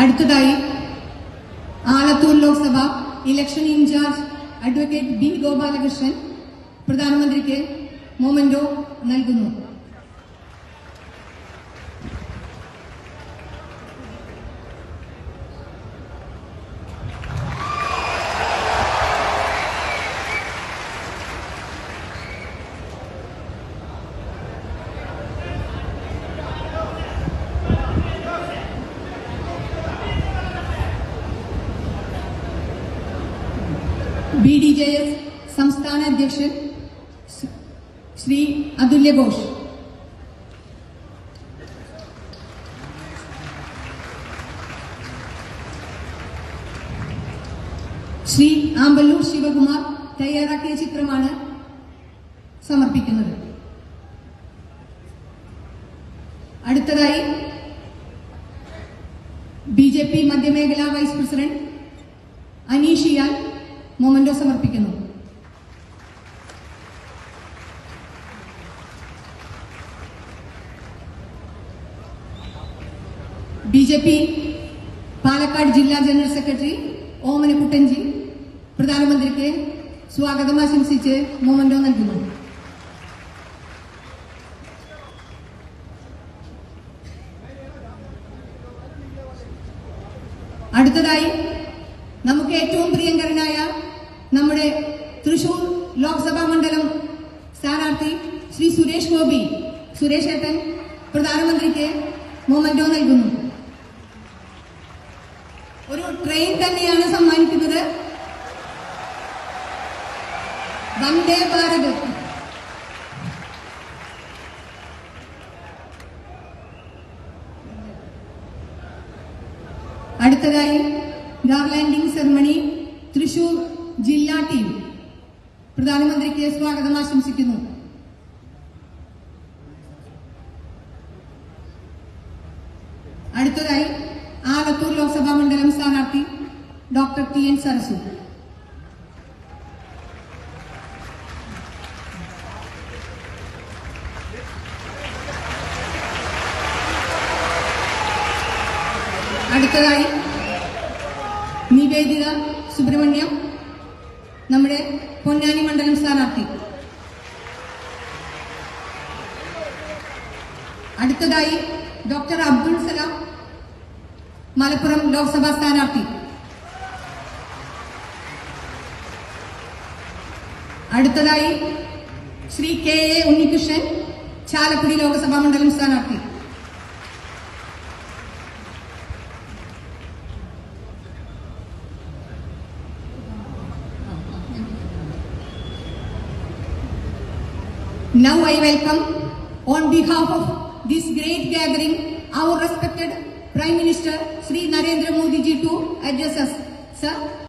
അടുത്തതായി Alathur Lok Sabha election incharge advocate B Gopalakrishnan പ്രധാനമന്ത്രിക്ക് memento നൽകുന്നു. ബി ഡി ജെ എസ് സംസ്ഥാന അധ്യക്ഷൻ ശ്രീ- അതുല്യഘോഷ് അതുല്യ ഘോഷ്. ശ്രീ ആമ്പല്ലൂർ ശിവകുമാർ തയ്യാറാക്കിയ ചിത്രമാണ് സമർപ്പിക്കുന്നത്. അടുത്തതായി ബി ജെ പി മധ്യമേഖലാ വൈസ് പ്രസിഡന്റ് അനീഷിയാൽ മൊമന്റോ സമർപ്പിക്കുന്നു. ബി ജെ പി പാലക്കാട് ജില്ലാ ജനറൽ സെക്രട്ടറി ഓമന കുട്ടൻജി പ്രധാനമന്ത്രിക്ക് സ്വാഗതം ആശംസിച്ച് മൊമെന്റോ നൽകുന്നു. അടുത്തതായി നമുക്ക് ഏറ്റവും പ്രിയങ്കരനായ നമ്മുടെ തൃശൂർ ലോക്സഭാ മണ്ഡലം സ്ഥാനാർത്ഥി ശ്രീ സുരേഷ് ഗോപി സുരേഷ് ഏട്ടൻ പ്രധാനമന്ത്രിക്ക് മൊമെന്റോ നൽകുന്നു. ഒരു ട്രെയിൻ തന്നെയാണ് സമ്മാനിക്കുന്നത്. വന്ദേ ഭാരത് അടുത്തതായി ഗാർലാൻഡിംഗ് സെറമണി തൃശൂർ ജില്ലാ ടീം. പ്രധാനമന്ത്രിക്ക് സ്വാഗതം ആശംസിക്കുന്നു. അടുത്തതായി ആലത്തൂർ ലോക്സഭാ മണ്ഡലം സ്ഥാനാർത്ഥി ഡോക്ടർ ടി എൻ സരസു. അടുത്തതായി നിവേദിത സുബ്രഹ്മണ്യം നമ്മുടെ പൊന്നാനി മണ്ഡലം സ്ഥാനാർത്ഥി. അടുത്തതായി ഡോക്ടർ അബ്ദുൾ സലാം മലപ്പുറം ലോക്സഭാ സ്ഥാനാർത്ഥി. അടുത്തതായി ശ്രീ കെ എ ഉണ്ണികൃഷ്ണൻ ചാലക്കുടി ലോക്സഭാ മണ്ഡലം സ്ഥാനാർത്ഥി. Now I welcome, on behalf of this great gathering, our respected Prime Minister Sri Narendra Modi ji to address us. Sir,